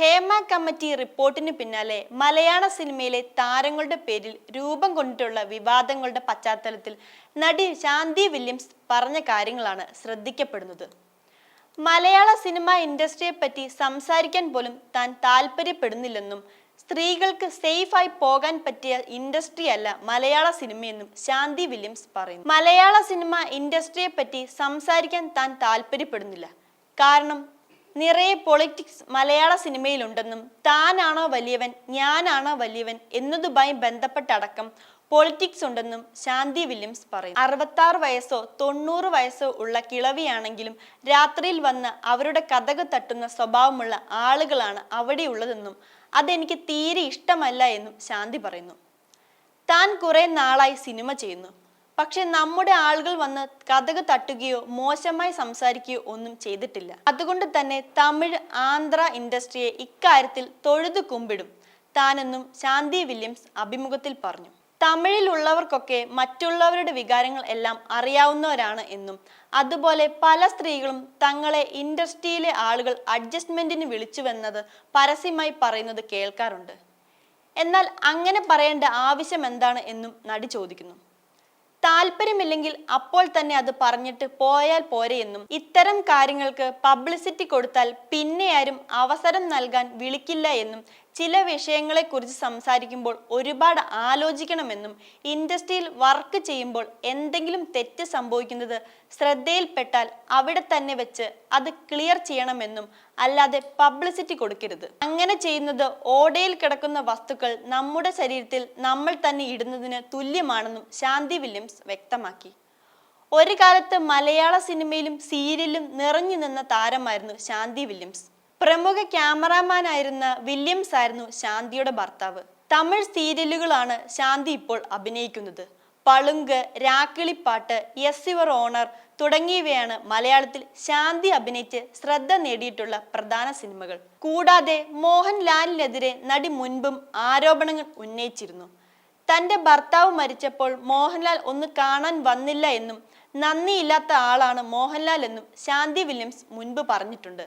Hema committee റിപ്പോർട്ടിന് പിന്നാലെ മലയാള സിനിമയിലെ താരങ്ങളുടെ പേരിൽ രൂപം കൊണ്ടിട്ടുള്ള വിവാദങ്ങളുടെ പശ്ചാത്തലത്തിൽ നടി ശാന്തി വില്യംസ് പറഞ്ഞ കാര്യങ്ങളാണ് ശ്രദ്ധിക്കപ്പെടുന്നത്. മലയാള സിനിമ ഇൻഡസ്ട്രിയെ പറ്റി സംസാരിക്കാൻ പോലും താൻ താല്പര്യപ്പെടുന്നില്ലെന്നും സ്ത്രീകൾക്ക് സേഫായി പോകാൻ പറ്റിയ ഇൻഡസ്ട്രി അല്ല മലയാള സിനിമയെന്നും ശാന്തി വില്യംസ് പറയുന്നു. മലയാള സിനിമ ഇൻഡസ്ട്രിയെ പറ്റി സംസാരിക്കാൻ താൻ താല്പര്യപ്പെടുന്നില്ല. കാരണം നിറയെ പൊളിറ്റിക്സ് മലയാള സിനിമയിലുണ്ടെന്നും താനാണോ വലിയവൻ ഞാനാണോ വലിയവൻ എന്നതുമായി ബന്ധപ്പെട്ടടക്കം പൊളിറ്റിക്സ് ഉണ്ടെന്നും ശാന്തി വില്യംസ് പറയും അറുപത്താറ് വയസ്സോ തൊണ്ണൂറ് വയസ്സോ ഉള്ള കിളവിയാണെങ്കിലും രാത്രിയിൽ വന്ന് അവരുടെ കഥക തട്ടുന്ന സ്വഭാവമുള്ള ആളുകളാണ് അവിടെയുള്ളതെന്നും അതെനിക്ക് തീരെ ഇഷ്ടമല്ല എന്നും ശാന്തി പറയുന്നു. താൻ കുറേ നാളായി സിനിമ ചെയ്യുന്നു. പക്ഷെ നമ്മുടെ ആളുകൾ വന്ന് കഥക് തട്ടുകയോ മോശമായി സംസാരിക്കുകയോ ഒന്നും ചെയ്തിട്ടില്ല. അതുകൊണ്ട് തന്നെ തമിഴ് ആന്ധ്ര ഇൻഡസ്ട്രിയെ ഇക്കാര്യത്തിൽ തൊഴുതു കുമ്പിടും താനെന്നും ശാന്തി വില്യംസ് അഭിമുഖത്തിൽ പറഞ്ഞു. തമിഴിലുള്ളവർക്കൊക്കെ മറ്റുള്ളവരുടെ വികാരങ്ങൾ എല്ലാം അറിയാവുന്നവരാണ് എന്നും അതുപോലെ പല സ്ത്രീകളും തങ്ങളെ ഇൻഡസ്ട്രിയിലെ ആളുകൾ അഡ്ജസ്റ്റ്മെന്റിന് വിളിച്ചുവെന്നത് പരസ്യമായി പറയുന്നത് കേൾക്കാറുണ്ട്. എന്നാൽ അങ്ങനെ പറയേണ്ട ആവശ്യം എന്താണ് എന്നും നടി ചോദിക്കുന്നു. താല്പര്യമില്ലെങ്കിൽ അപ്പോൾ തന്നെ അത് പറഞ്ഞിട്ട് പോയാൽ പോരെ എന്നും ഇത്തരം കാര്യങ്ങൾക്ക് പബ്ലിസിറ്റി കൊടുത്താൽ പിന്നെ ആരും അവസരം നൽകാൻ വിളിക്കില്ല എന്നും ചില വിഷയങ്ങളെക്കുറിച്ച് സംസാരിക്കുമ്പോൾ ഒരുപാട് ആലോചിക്കണമെന്നും ഇൻഡസ്ട്രിയിൽ വർക്ക് ചെയ്യുമ്പോൾ എന്തെങ്കിലും തെറ്റ് സംഭവിക്കുന്നത് ശ്രദ്ധയിൽപ്പെട്ടാൽ അവിടെ തന്നെ വെച്ച് അത് ക്ലിയർ ചെയ്യണമെന്നും അല്ലാതെ പബ്ലിസിറ്റി കൊടുക്കരുത്. അങ്ങനെ ചെയ്യുന്നത് ഓടയിൽ കിടക്കുന്ന വസ്തുക്കൾ നമ്മുടെ ശരീരത്തിൽ നമ്മൾ തന്നെ ഇടുന്നതിന് തുല്യമാണെന്നും ശാന്തി വില്യംസ് വ്യക്തമാക്കി. ഒരു കാലത്ത് മലയാള സിനിമയിലും സീരിയലിലും നിറഞ്ഞു നിന്ന താരമായിരുന്നു ശാന്തി വില്യംസ്. പ്രമുഖ ക്യാമറാമാനായിരുന്ന വില്യംസ് ആയിരുന്നു ശാന്തിയുടെ ഭർത്താവ്. തമിഴ് സീരിയലുകളാണ് ശാന്തി ഇപ്പോൾ അഭിനയിക്കുന്നത്. Palunku Rakkilippattu yes your honour തുടങ്ങിയവയാണ് മലയാളത്തിൽ ശാന്തി അഭിനയിച്ച് ശ്രദ്ധ നേടിയിട്ടുള്ള പ്രധാന സിനിമകൾ. കൂടാതെ മോഹൻലാലിനെതിരെ നടി മുൻപും ആരോപണങ്ങൾ ഉന്നയിച്ചിരുന്നു. തന്റെ ഭർത്താവ് മരിച്ചപ്പോൾ മോഹൻലാൽ ഒന്ന് കാണാൻ വന്നില്ല എന്നും നന്ദിയില്ലാത്ത ആളാണ് മോഹൻലാൽ എന്നും ശാന്തി വില്യംസ് മുൻപ് പറഞ്ഞിട്ടുണ്ട്.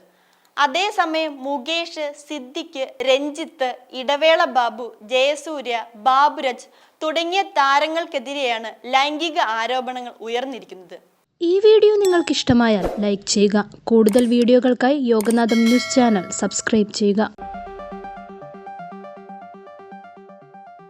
അതേസമയം മുകേഷ് സിദ്ദിഖ് രഞ്ജിത്ത് ഇടവേള ബാബു ജയസൂര്യ ബാബുരജ് തുടങ്ങിയ താരങ്ങൾക്കെതിരെയാണ് ലൈംഗിക ആരോപണങ്ങൾ ഉയർന്നിരിക്കുന്നത്. ഈ വീഡിയോ നിങ്ങൾക്ക് ഇഷ്ടമായാൽ ലൈക്ക് ചെയ്യുക. കൂടുതൽ വീഡിയോകൾക്കായി യോഗനാഥം ന്യൂസ് ചാനൽ സബ്സ്ക്രൈബ് ചെയ്യുക.